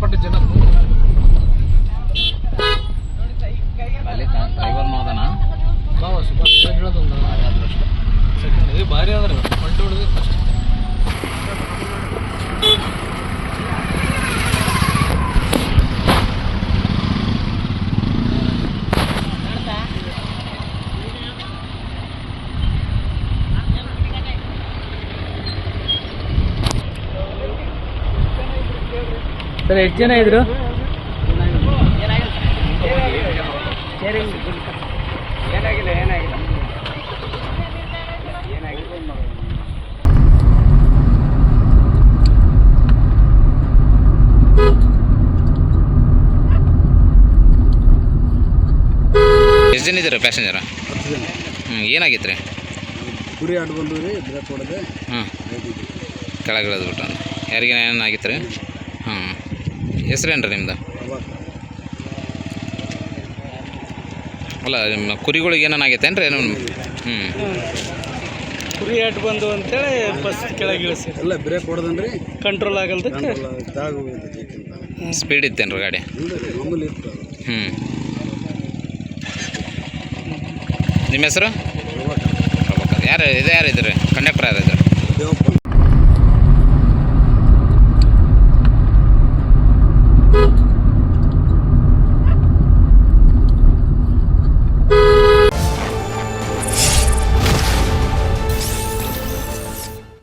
ಸಿಕ್ಕಾಪಟ್ಟೆ ಜನ ಸರ್ ಎಷ್ಟು ಜನ ಇದ್ರು? ಏನಾಗಿಲ್ಲ ಏನಾಗಿಲ್ಲ ಎಷ್ಟು ಜನ ಇದ್ದೀರಾ ಪ್ಯಾಸೆಂಜರ ಹ್ಞೂ ಏನಾಗಿತ್ತು ರೀ ಕುರಿ ಆಟ ಬಂದು ರೀ ಬ್ರೇಕ್ ಹೊಡೆದೆ ಹ್ಞೂ ಕೆಳಗೆ ಇಳಿದ್ಬಿಟ್ಟು. ಯಾರಿಗೆ ಏನಾಗಿತ್ತು ರೀ ಹ್ಞೂ ಹೆಸ್ರೇನು ರೀ ನಿಮ್ದು? ಅಲ್ಲ ನಿಮ್ಮ ಕುರಿಗಳಿಗೆ ಏನೇನಾಗೈತೇನು ರೀ ಏನು ಹ್ಞೂ ಕುರಿ ಆಟ ಬಂದು ಅಂತೇಳಿ ಬಸ್ ಕೆಳಗೆ ಇಳಿಸಿ ಎಲ್ಲ ಬ್ರೇಕ್ ಹೊಡೆದನ್ರಿ? ಕಂಟ್ರೋಲ್ ಆಗಲ್ದಕ್ಕೆ? ಸ್ಪೀಡ್ ಇತ್ತೇನು ರೀ ಗಾಡಿ. ಹ್ಞೂ ನಿಮ್ಮ ಹೆಸರು? ಯಾರು ಇದು ಯಾರು ಇದ್ರಿ? ಕಂಡಕ್ಟರ್ ಯಾರು ಇದ್ರು? ದೇವಪ್ಪ